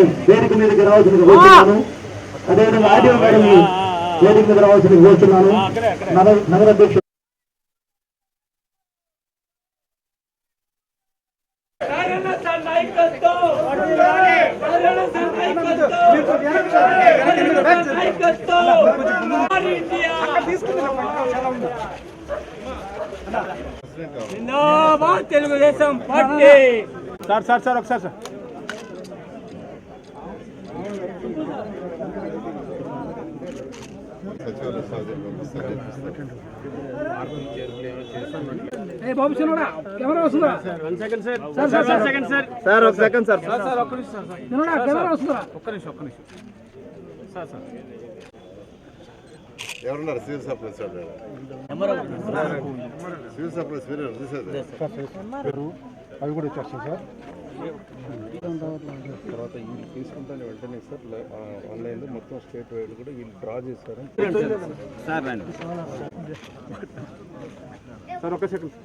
గారిని వేదిక మీదకి రావాల్సింది కోరుతున్నాను. అదేవిధంగా ఆడియో గారిని వేదిక మీద రావాల్సింది కోరుతున్నాను. నగర- నగర అధ్యక్షుడు జిందాబాద్ Telugu Desam party sir sir sir ఒకసారి సార్. బాబు చిన్నోడా కెమెరా వస్తుందా one second sir sir, sir, sir. Second sir sir ఒక సెకండ్ సార్ సార్ సార్ ఒక్క నిమిషం సార్ చిన్నోడా కెమెరా వస్తుందా ఒక్క నిమిషం ఒక్క నిమిషం సార్ సార్ ఎవరున్నారు సివిల్ సప్లైస్ వాళ్ళు సివిల్ సప్లైస్ వేరే తీసేది అవి కూడా ఇచ్చేస్తాం సార్ తర్వాత వీళ్ళు తీసుకుంటానే వెంటనే సార్. ఆన్లైన్లో మొత్తం స్టేట్ వైడ్ కూడా వీళ్ళు డ్రా చేస్తారు సార్ రండి. సార్ ఒక్క సెకండ్.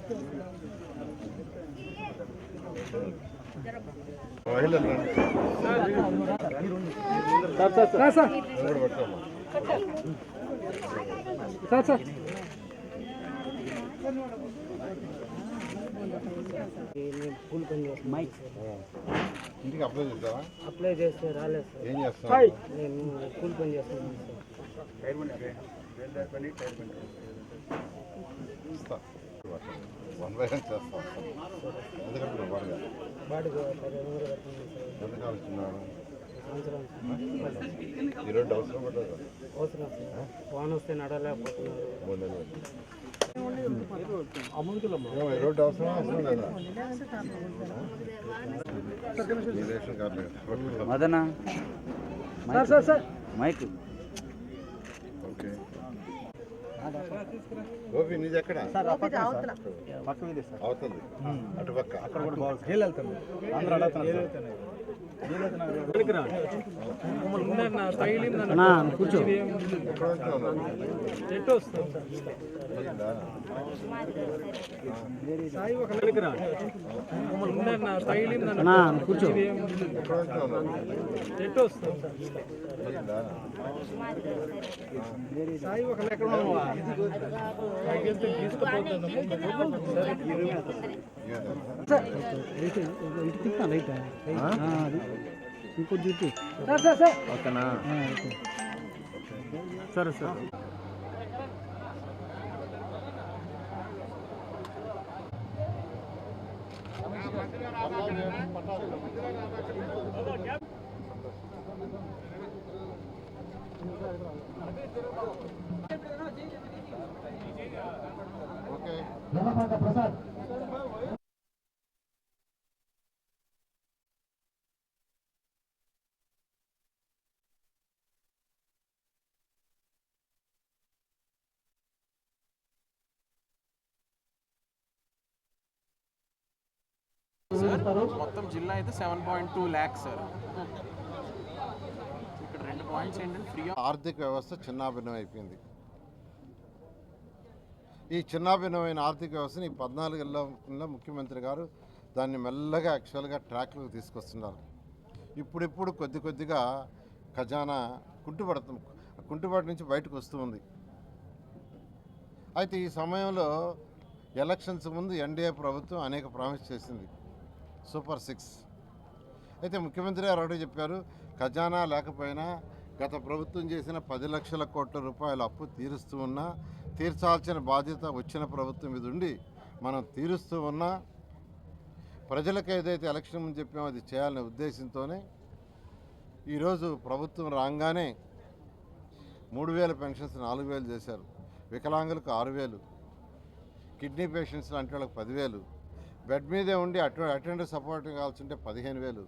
మహిళలు రండి. సార్ సార్ ఎవరు పట్టుకోమ్మా. ఇంటికి అప్లై చేద్దామా అప్లై చేస్తే రాలేదు సార్. ఏం చేస్తాం నేను కూలి పని చేస్తున్నాను సార్. వన్ బై వన్ చేస్తాం ఎందుకంటే ఇప్పుడు బాగా బాడీ పదిహేను వందలు కట్టినాను సార్. ఎందుకు ఆలోచిస్తున్నాను సంవత్సరం సార్. ఈరోజు అవసరం పడదు అవసరం సార్. వాన వస్తే మూడు నెలలు మదన? మైక్. ఓకే. గోపి నీది ఎక్కడ? అవుతుంది. అటు పక్క. అక్కడ కూడా కూర్చో చెట్టు వస్తుంది అన్నా కూర్చో చెట్టు వస్తుంది ఇంకొద్ది ఇటు సార్ సార్ సార్ ఓకేనా సరే సార్ ఓకే జనపాక ప్రసాద్ మొత్తం జిల్లా అయితే seven point two lakhs sir. ఇక్కడ రెండు పాయింట్స్ ఏంటంటే ఫ్రీ ఆర్థిక వ్యవస్థ చిన్నాభిన్నం అయిపోయింది. ఈ చిన్నాభిన్నమైన ఆర్థిక వ్యవస్థని ఈ పద్నాలుగేళ్ళ ముఖ్యమంత్రి గారు దాన్ని మెల్లగా యాక్చువల్గా ట్రాక్లోకి తీసుకొస్తున్నారు. ఇప్పుడిప్పుడు కొద్ది కొద్దిగా ఖజానా కుంటుపడుతుంది కుంటుబాటు నుంచి బయటకు వస్తూ ఉంది. అయితే ఈ సమయంలో ఎలక్షన్స్ ముందు ఎన్డీఏ ప్రభుత్వం అనేక ప్రామిస్ చేసింది. Super six. అయితే ముఖ్యమంత్రి గారు ఒకటి చెప్పారు ఖజానా లేకపోయినా గత ప్రభుత్వం చేసిన పది లక్షల కోట్ల రూపాయల అప్పు తీరుస్తూ ఉన్నా తీర్చాల్సిన బాధ్యత వచ్చిన ప్రభుత్వం మీద ఉండి మనం తీరుస్తూ ఉన్నా ప్రజలకు ఏదైతే ఎలక్షన్ ముందు చెప్పామో అది చేయాలనే ఉద్దేశంతోనే ఈరోజు ప్రభుత్వం రాగానే మూడు వేల పెన్షన్స్ నాలుగు వేలు చేశారు. వికలాంగులకు ఆరు వేలు కిడ్నీ పేషెంట్స్ లాంటి వాళ్ళకి పదివేలు బెడ్ మీదే ఉండి అటు అటెండర్ సపోర్ట్ కావాల్సి ఉంటే పదిహేను వేలు.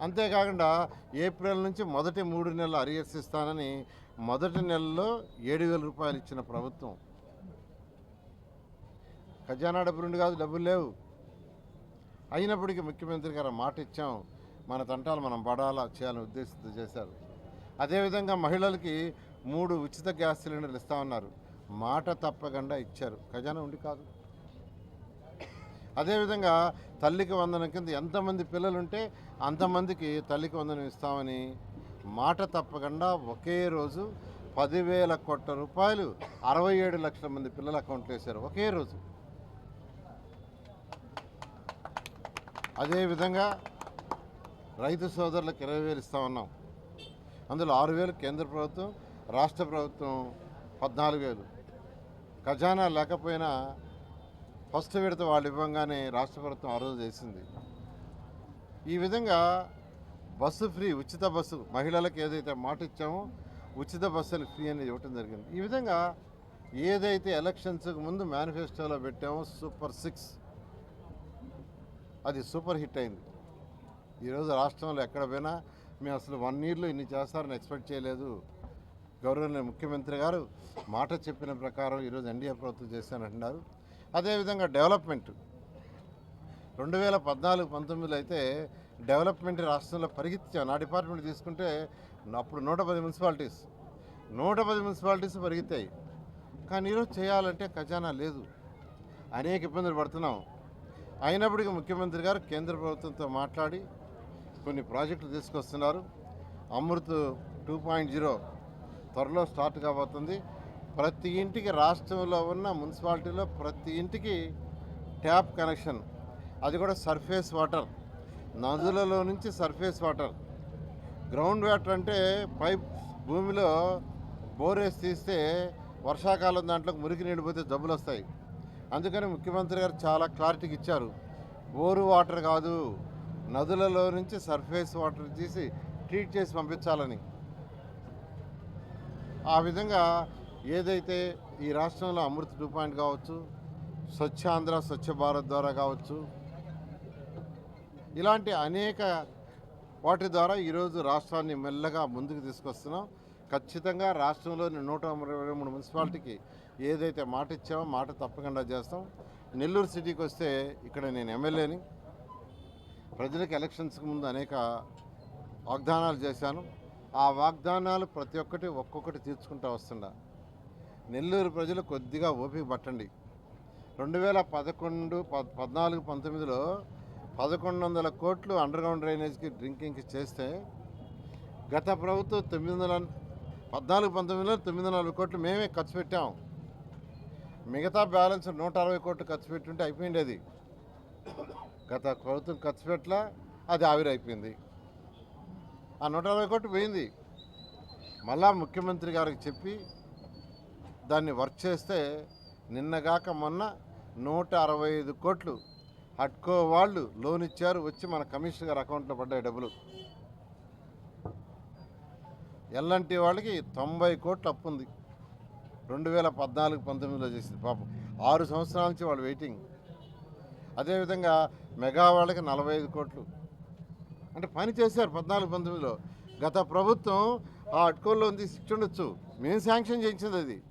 అంతేకాకుండా ఏప్రిల్ నుంచి మొదటి మూడు నెలలు అరియర్స్ ఇస్తానని మొదటి నెలలో ఏడు వేల రూపాయలు ఇచ్చిన ప్రభుత్వం. ఖజానా డబ్బులు ఉండి కాదు డబ్బులు లేవు. అయినప్పటికీ ముఖ్యమంత్రి గారు మాట ఇచ్చాం. మన తంటాలు మనం పడాలా చేయాలని ఉద్దేశంతో చేశారు. అదేవిధంగా మహిళలకి మూడు ఉచిత గ్యాస్ సిలిండర్లు ఇస్తామన్నారు. మాట తప్పకుండా ఇచ్చారు. ఖజానా ఉండి కాదు. అదేవిధంగా తల్లికి వందనం కింద ఎంతమంది పిల్లలు ఉంటే అంతమందికి తల్లికి వందనం ఇస్తామని మాట తప్పకుండా ఒకే రోజు పదివేల కోట్ల రూపాయలు అరవై ఏడు లక్షల మంది పిల్లల అకౌంట్లో వేశారు. ఒకే రోజు. అదేవిధంగా రైతు సోదరులకు ఇరవై వేలు ఇస్తామన్నాం. అందులో ఆరు వేలు కేంద్ర ప్రభుత్వం రాష్ట్ర ప్రభుత్వం పద్నాలుగు వేలు. ఖజానా లేకపోయినా ఫస్ట్ విడత వాళ్ళు ఇవ్వంగానే రాష్ట్ర ప్రభుత్వం ఆ రోజు చేసింది. ఈ విధంగా బస్సు ఫ్రీ ఉచిత బస్సు మహిళలకు ఏదైతే మాట ఇచ్చామో ఉచిత బస్సులు ఫ్రీ అనేది ఇవ్వటం జరిగింది. ఈ విధంగా ఏదైతే ఎలక్షన్స్కి ముందు మేనిఫెస్టోలో పెట్టామో సూపర్ సిక్స్ అది సూపర్ హిట్ అయింది. ఈరోజు రాష్ట్రంలో ఎక్కడ పోయినా మేము అసలు వన్ ఇయర్లో ఇన్ని చేస్తారని ఎక్స్పెక్ట్ చేయలేదు. గౌరవనీయ ముఖ్యమంత్రి గారు మాట చెప్పిన ప్రకారం ఈరోజు ఎన్డీఏ ప్రభుత్వం చేశానంటున్నారు. అదేవిధంగా డెవలప్మెంట్. రెండు వేల పద్నాలుగు పంతొమ్మిదిలో అయితే డెవలప్మెంట్ రాష్ట్రంలో పరిగెత్తాం నా డిపార్ట్మెంట్ తీసుకుంటే అప్పుడు నూట పది మున్సిపాలిటీస్ నూట పది మున్సిపాలిటీస్ పరిగెత్తాయి. కానీ ఈరోజు చేయాలంటే ఖజానా లేదు. అనేక ఇబ్బందులు పడుతున్నాం. అయినప్పటికీ ముఖ్యమంత్రి గారు కేంద్ర ప్రభుత్వంతో మాట్లాడి కొన్ని ప్రాజెక్టులు తీసుకొస్తున్నారు. అమృత్ టూ పాయింట్ జీరో త్వరలో స్టార్ట్ కాబోతుంది. ప్రతి ఇంటికి రాష్ట్రంలో ఉన్న మున్సిపాలిటీలో ప్రతి ఇంటికి ట్యాప్ కనెక్షన్. అది కూడా సర్ఫేస్ వాటర్. నదులలో నుంచి సర్ఫేస్ వాటర్. గ్రౌండ్ వాటర్ అంటే పైప్ భూమిలో బోరేసి తీస్తే వర్షాకాలం దాంట్లో మురికి నిండిపోతే జబ్బులు వస్తాయి. అందుకని ముఖ్యమంత్రి గారు చాలా క్లారిటీకి ఇచ్చారు. బోరు వాటర్ కాదు నదులలో నుంచి సర్ఫేస్ వాటర్ తీసి ట్రీట్ చేసి పంపించాలని. ఆ విధంగా ఏదైతే ఈ రాష్ట్రంలో అమృత్ టూ పాయింట్ కావచ్చు స్వచ్ఛ ఆంధ్ర స్వచ్ఛ భారత్ ద్వారా కావచ్చు ఇలాంటి అనేక వాటి ద్వారా ఈరోజు రాష్ట్రాన్ని మెల్లగా ముందుకు తీసుకొస్తున్నాం. ఖచ్చితంగా రాష్ట్రంలోని నూట ఇరవై మూడు మున్సిపాలిటీకి ఏదైతే మాట ఇచ్చామో మాట తప్పకుండా చేస్తాం. నెల్లూరు సిటీకి వస్తే ఇక్కడ నేను ఎమ్మెల్యేని. ప్రజలకు ఎలక్షన్స్కి ముందు అనేక వాగ్దానాలు చేశాను. ఆ వాగ్దానాలు ప్రతి ఒక్కటి ఒక్కొక్కటి తీర్చుకుంటూ వస్తుండా నెల్లూరు ప్రజలు కొద్దిగా ఓపిక పట్టండి. రెండు వేల పదకొండు పద్ పద్నాలుగు పంతొమ్మిదిలో పదకొండు వందల కోట్లు అండర్గ్రౌండ్ డ్రైనేజ్కి డ్రింకింగ్కి చేస్తే గత ప్రభుత్వం తొమ్మిది వందల పద్నాలుగు పంతొమ్మిదిలో తొమ్మిది వందల నలభై కోట్లు మేమే ఖర్చు పెట్టాం. మిగతా బ్యాలెన్స్ నూట అరవై కోట్లు ఖర్చు పెట్టుంటే అయిపోయింది అది గత ప్రభుత్వం ఖర్చు పెట్టలా అది ఆవిరైపోయింది. ఆ నూట అరవై కోట్లు పోయింది. మళ్ళా ముఖ్యమంత్రి గారికి చెప్పి దాన్ని వర్క్ చేస్తే నిన్నగాక మొన్న నూట అరవై ఐదు కోట్లు హట్కో వాళ్ళు లోన్ ఇచ్చారు వచ్చి మన కమిషనర్ గారి అకౌంట్లో పడ్డాయి డబ్బులు. ఎల్లంటి వాళ్ళకి తొంభై కోట్లు అప్పు ఉంది. రెండు వేల పద్నాలుగు పంతొమ్మిదిలో చేసింది పాపం. ఆరు సంవత్సరాల నుంచి వాళ్ళు వెయిటింగ్. అదేవిధంగా మెగా వాళ్ళకి నలభై ఐదు కోట్లు. అంటే పని చేశారు పద్నాలుగు పంతొమ్మిదిలో. గత ప్రభుత్వం ఆ అట్కోల్లో ఉంది ఇచ్చి మేము శాంక్షన్ చేయించింది అది.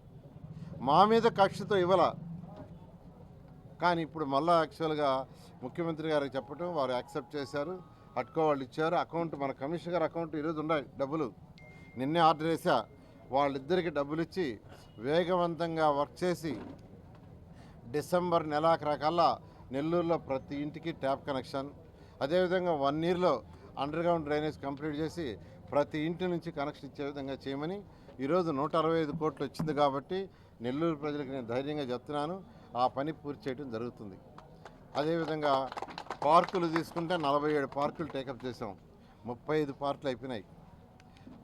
మా మీద కక్షతో ఇవ్వాల. కానీ ఇప్పుడు మళ్ళా యాక్చువల్గా ముఖ్యమంత్రి గారికి చెప్పడం వారు యాక్సెప్ట్ చేశారు. అట్కో వాళ్ళు ఇచ్చారు. అకౌంట్ మన కమిషనర్ గారి అకౌంట్ ఈరోజు ఉన్నాయి డబ్బులు. నిన్నే ఆర్డర్ చేశా. వాళ్ళిద్దరికి డబ్బులు ఇచ్చి వేగవంతంగా వర్క్ చేసి డిసెంబర్ నెలాఖరకల్లా నెల్లూరులో ప్రతి ఇంటికి ట్యాప్ కనెక్షన్ అదేవిధంగా వన్ ఇయర్లో అండర్గ్రౌండ్ డ్రైనేజ్ కంప్లీట్ చేసి ప్రతి ఇంటి నుంచి కనెక్షన్ ఇచ్చే విధంగా చేయమని ఈరోజు నూట అరవై ఐదు కోట్లు వచ్చింది కాబట్టి నెల్లూరు ప్రజలకు నేను ధైర్యంగా చెప్తున్నాను. ఆ పని పూర్తి చేయడం జరుగుతుంది. అదేవిధంగా పార్కులు తీసుకుంటే నలభై ఏడు పార్కులు టేకప్ చేసాం ముప్పై ఐదు పార్కులు అయిపోయినాయి.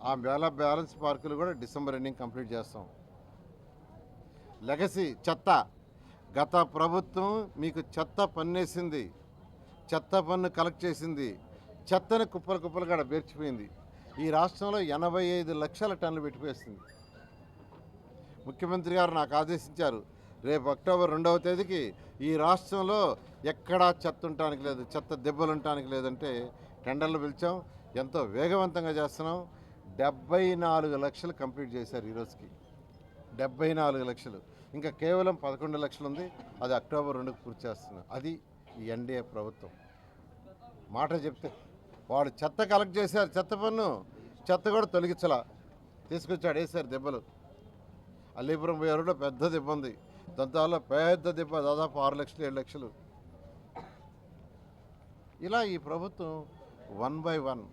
ఆ వేల బ్యాలెన్స్ పార్కులు కూడా డిసెంబర్ ఎండింగ్ కంప్లీట్ చేస్తాం. లెగసీ చెత్త. గత ప్రభుత్వం మీకు చెత్త పన్నేసింది. చెత్త పన్ను కలెక్ట్ చేసింది. చెత్తను కుప్పలు కుప్పలుగా ఆడ పేర్చిపోయింది. ఈ రాష్ట్రంలో ఎనభై ఐదు లక్షల టన్నులు పెట్టిపోయింది ముఖ్యమంత్రి గారు నాకు ఆదేశించారు రేపు అక్టోబర్ రెండవ తేదీకి ఈ రాష్ట్రంలో ఎక్కడా చెత్త ఉండటానికి లేదు చెత్త దెబ్బలు ఉండటానికి లేదంటే టెండర్లు పిలిచాం ఎంతో వేగవంతంగా చేస్తున్నాం. డెబ్బై నాలుగు లక్షలు కంప్లీట్ చేశారు ఈరోజుకి డెబ్బై నాలుగు లక్షలు. ఇంకా కేవలం పదకొండు లక్షలు ఉంది అది అక్టోబర్ రెండుకి పూర్తి చేస్తున్నాం. అది ఈ ఎన్డీఏ ప్రభుత్వం. మాట చెప్తే వాడు చెత్త కలెక్ట్ చేశారు చెత్త పన్ను చెత్త కూడా తొలగించలా. తీసుకొచ్చాడు వేసారు దెబ్బలు. అల్లీపురం పోయారులో పెద్ద దెబ్బ ఉంది. దంతాల్లో పెద్ద దెబ్బ దాదాపు ఆరు లక్షలు ఏడు లక్షలు. ఇలా ఈ ప్రభుత్వం వన్ బై వన్.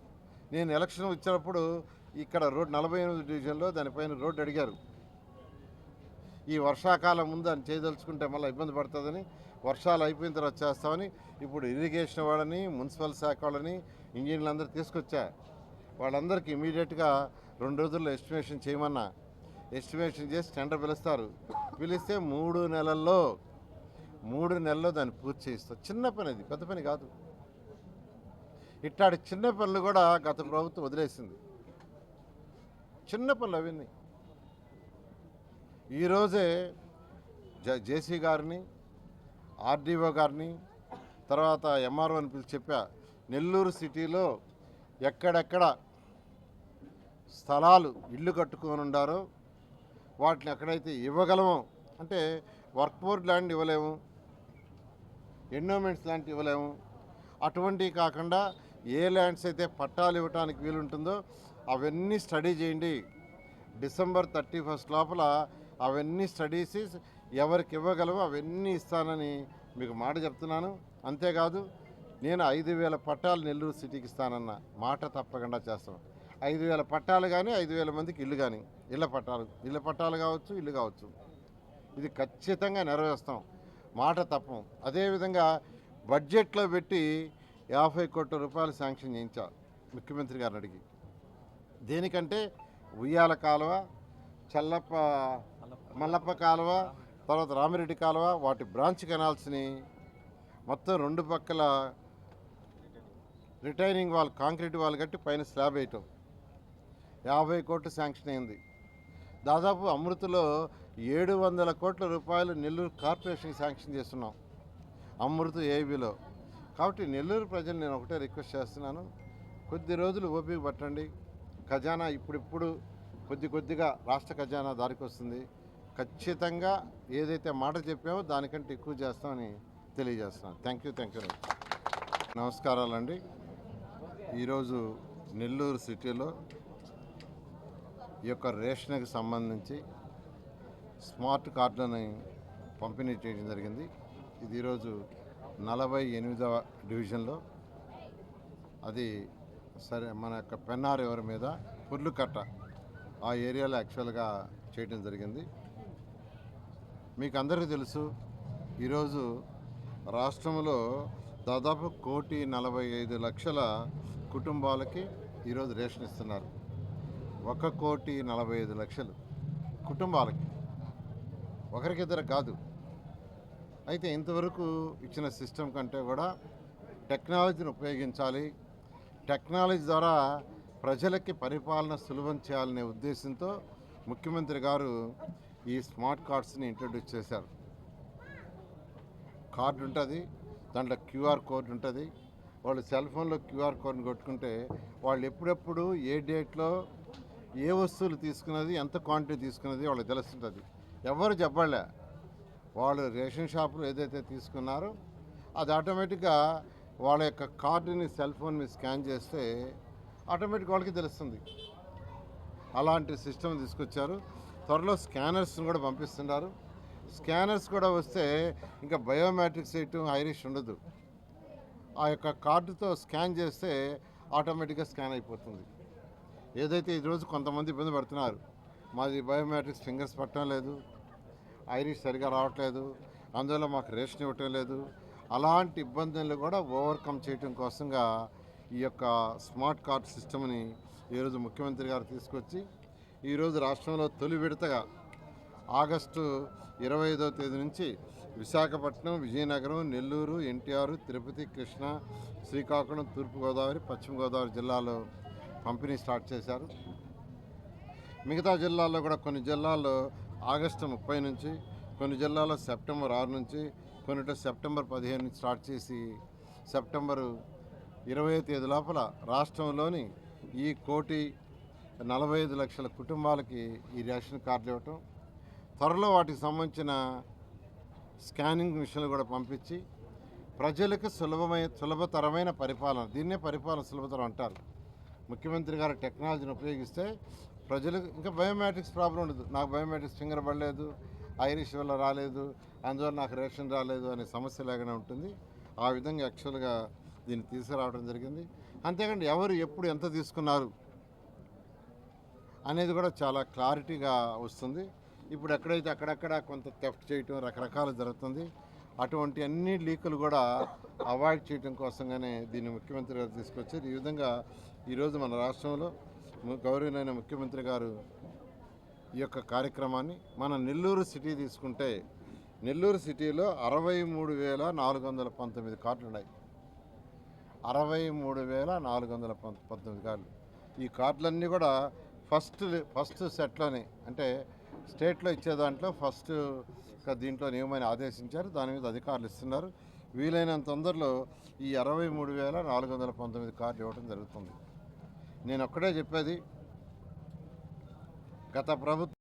నేను ఎలక్షన్ వచ్చినప్పుడు ఇక్కడ రోడ్ నలభై ఎనిమిది డివిజన్లో దానిపైన రోడ్డు అడిగారు. ఈ వర్షాకాలం ముందు అని చేయదలుచుకుంటే మళ్ళీ ఇబ్బంది పడుతుందని వర్షాలు అయిపోయిన తర్వాత చేస్తామని ఇప్పుడు ఇరిగేషన్ వాళ్ళని మున్సిపల్ శాఖ వాళ్ళని ఇంజనీర్లు అందరూ తీసుకొచ్చా? వాళ్ళందరికీ ఇమీడియట్గా రెండు రోజుల్లో ఎస్టిమేషన్ చేయమన్నా. ఎస్టిమేషన్ చేసి టెండర్ పిలుస్తారు. పిలిస్తే మూడు నెలల్లో మూడు నెలల్లో దాన్ని పూర్తి చేయిస్తారు. చిన్న పని అది పెద్ద పని కాదు. ఇట్లాంటి చిన్న పనులు కూడా గత ప్రభుత్వం వదిలేసింది. చిన్న పనులు అవన్నీ ఈరోజే జ జేసీ గారిని ఆర్డీఓ గారిని తర్వాత ఎంఆర్ఓ అని పిలిచి చెప్పా. నెల్లూరు సిటీలో ఎక్కడెక్కడ స్థలాలు ఇల్లు కట్టుకొని ఉండారో వాటిని ఎక్కడైతే ఇవ్వగలమో అంటే వర్క్ బోర్డ్ ల్యాండ్ ఇవ్వలేము ఎండోమెంట్స్ ల్యాండ్ ఇవ్వలేము అటువంటివి కాకుండా ఏ ల్యాండ్స్ అయితే పట్టాలు ఇవ్వడానికి వీలుంటుందో అవన్నీ స్టడీ చేయండి. డిసెంబర్ థర్టీ ఫస్ట్ లోపల అవన్నీ స్టడీస్ ఎవరికి ఇవ్వగలవో అవన్నీ ఇస్తానని మీకు మాట చెప్తున్నాను. అంతేకాదు నేను ఐదు వేల పట్టాలు నెల్లూరు సిటీకి ఇస్తానన్న మాట తప్పకుండా చేస్తాను. ఐదు వేల పట్టాలు కానీ ఐదు వేల మందికి ఇల్లు కానీ ఇళ్ళ పట్టాలు ఇళ్ళ పట్టాలు కావచ్చు ఇల్లు కావచ్చు. ఇది ఖచ్చితంగా నెరవేరుస్తాం. మాట తప్పం. అదేవిధంగా బడ్జెట్లో పెట్టి యాభై కోట్ల రూపాయలు శాంక్షన్ చేయించా ముఖ్యమంత్రి గారిని అడిగి. దేనికంటే ఉయ్యాల కాలువ చల్లప్ప మల్లప్ప కాలువ తర్వాత రామిరెడ్డి కాలువ వాటి బ్రాంచ్ కెనాల్స్ని మొత్తం రెండు పక్కల రిటైనింగ్ వాల్ కాంక్రీట్ వాల్ కట్టి పైన స్లాబ్ వేయటం. యాభై కోట్లు శాంక్షన్ అయింది. దాదాపు అమృతలో ఏడు వందల కోట్ల రూపాయలు నెల్లూరు కార్పొరేషన్కి శాంక్షన్ చేస్తున్నాం అమృత ఏబీలో. కాబట్టి నెల్లూరు ప్రజలు నేను ఒకటే రిక్వెస్ట్ చేస్తున్నాను కొద్ది రోజులు ఓపిక పట్టండి. ఖజానా ఇప్పుడిప్పుడు కొద్ది కొద్దిగా రాష్ట్ర ఖజానా దారికి వస్తుంది ఖచ్చితంగా ఏదైతే మాట చెప్పామో దానికంటే ఎక్కువ చేస్తామని తెలియజేస్తున్నాను. Thank you thank you. నమస్కారాలండి. ఈరోజు నెల్లూరు సిటీలో ఈ యొక్క రేషన్కి సంబంధించి స్మార్ట్ కార్డులను పంపిణీ చేయడం జరిగింది. ఇది ఈరోజు నలభై ఎనిమిదవ డివిజన్లో. అది సరే మన యొక్క పెన్నార్ ఎవరి మీద? పుర్లుకట్ట. ఆ ఏరియాలో యాక్చువల్గా చేయడం జరిగింది. మీకు అందరికీ తెలుసు ఈరోజు రాష్ట్రంలో దాదాపు కోటి నలభై ఐదు లక్షల కుటుంబాలకి ఈరోజు రేషన్ ఇస్తున్నారు. ఒక కోటి నలభై ఐదు లక్షలు కుటుంబాలకి. ఒకరికిద్దరు కాదు. అయితే ఇంతవరకు ఇచ్చిన సిస్టమ్ కంటే కూడా టెక్నాలజీని ఉపయోగించాలి. టెక్నాలజీ ద్వారా ప్రజలకి పరిపాలన సులభం చేయాలనే ఉద్దేశంతో ముఖ్యమంత్రి గారు ఈ స్మార్ట్ కార్డ్స్ని ఇంట్రడ్యూస్ చేశారు. కార్డు ఉంటుంది దాంట్లో క్యూఆర్ కోడ్ ఉంటుంది. వాళ్ళు సెల్ ఫోన్లో క్యూఆర్ కోడ్ని కొట్టుకుంటే వాళ్ళు ఎప్పుడెప్పుడు ఏ డేట్లో ఏ వస్తువులు తీసుకున్నది ఎంత క్వాంటిటీ తీసుకున్నది వాళ్ళకి తెలుస్తుంటుంది. ఎవరు చెప్పలే. వాళ్ళు రేషన్ షాపులో ఏదైతే తీసుకున్నారో అది ఆటోమేటిక్గా వాళ్ళ యొక్క కార్డుని సెల్ ఫోన్ మీద స్కాన్ చేస్తే ఆటోమేటిక్ వాళ్ళకి తెలుస్తుంది. అలాంటి సిస్టమ్ తీసుకొచ్చారు. త్వరలో స్కానర్స్ని కూడా పంపిస్తున్నారు. స్కానర్స్ కూడా వస్తే ఇంకా బయోమెట్రిక్స్ వేయటం ఐరిష్ ఉండదు. ఆ యొక్క కార్డుతో స్కాన్ చేస్తే ఆటోమేటిక్గా స్కాన్ అయిపోతుంది. ఏదైతే ఈరోజు కొంతమంది ఇబ్బంది పడుతున్నారు మాది బయోమెట్రిక్స్ ఫింగర్స్ పట్టడం లేదు ఐరిష్ సరిగా రావట్లేదు అందువల్ల మాకు రేషన్ ఇవ్వటం లేదు. అలాంటి ఇబ్బందులు కూడా ఓవర్కమ్ చేయటం కోసంగా ఈ యొక్క స్మార్ట్ కార్డ్ సిస్టమ్ని ఈరోజు ముఖ్యమంత్రి గారు తీసుకొచ్చి ఈరోజు రాష్ట్రంలో తొలి విడతగా ఆగస్టు ఇరవై ఐదవ తేదీ నుంచి విశాఖపట్నం విజయనగరం నెల్లూరు ఎన్టీఆర్ తిరుపతి కృష్ణా శ్రీకాకుళం తూర్పుగోదావరి పశ్చిమ గోదావరి జిల్లాలో పంపిణీ స్టార్ట్ చేశారు. మిగతా జిల్లాల్లో కూడా కొన్ని జిల్లాల్లో ఆగస్టు ముప్పై నుంచి కొన్ని జిల్లాల్లో సెప్టెంబర్ ఆరు నుంచి కొన్నిట్లో సెప్టెంబర్ పదిహేను నుంచి స్టార్ట్ చేసి సెప్టెంబరు ఇరవై తేదీ లోపల రాష్ట్రంలోని ఈ కోటి నలభై ఐదు లక్షల కుటుంబాలకి ఈ రేషన్ కార్డులు ఇవ్వటం త్వరలో వాటికి సంబంధించిన స్కానింగ్ మిషన్లు కూడా పంపించి ప్రజలకు సులభమైన సులభతరమైన పరిపాలన దీన్నే పరిపాలన సులభతరం అంటారు. ముఖ్యమంత్రి గారు టెక్నాలజీని ఉపయోగిస్తే ప్రజలకు ఇంకా బయోమెట్రిక్స్ ప్రాబ్లం ఉండదు. నాకు బయోమెట్రిక్స్ ఫింగర్ పడలేదు ఐరిష్ వల్ల రాలేదు అందువల్ల నాకు రేషన్ రాలేదు అనే సమస్య లేకుండా ఉంటుంది. ఆ విధంగా యాక్చువల్గా దీన్ని తీసుకురావడం జరిగింది. అంతేకాండి ఎవరు ఎప్పుడు ఎంత తీసుకున్నారు అనేది కూడా చాలా క్లారిటీగా వస్తుంది. ఇప్పుడు ఎక్కడైతే అక్కడక్కడ కొంత థెఫ్ట్ చేయటం రకరకాలు జరుగుతుంది. అటువంటి అన్ని లీకులు కూడా అవాయిడ్ చేయడం కోసంగానే దీన్ని ముఖ్యమంత్రి గారు తీసుకొచ్చారు. ఈ విధంగా ఈరోజు మన రాష్ట్రంలో గౌరవనైన ముఖ్యమంత్రి గారు ఈ యొక్క కార్యక్రమాన్ని మన నెల్లూరు సిటీ తీసుకుంటే నెల్లూరు సిటీలో అరవై మూడు వేల నాలుగు వందల పంతొమ్మిది కార్లు ఉన్నాయి. అరవై మూడు వేల నాలుగు వందల పంతొమ్మిది కార్లు. ఈ కార్లన్నీ కూడా ఫస్ట్ ఫస్ట్ సెట్లోనే. అంటే స్టేట్లో ఇచ్చే దాంట్లో ఫస్ట్ దీంట్లో నియమని ఆదేశించారు. దాని మీద అధికారులు ఇస్తున్నారు. వీలైనంత తొందరలో ఈ అరవై మూడు వేల నాలుగు వందల పంతొమ్మిది కార్డు ఇవ్వడం జరుగుతుంది. నేను ఒక్కడే చెప్పేది గత ప్రభుత్వం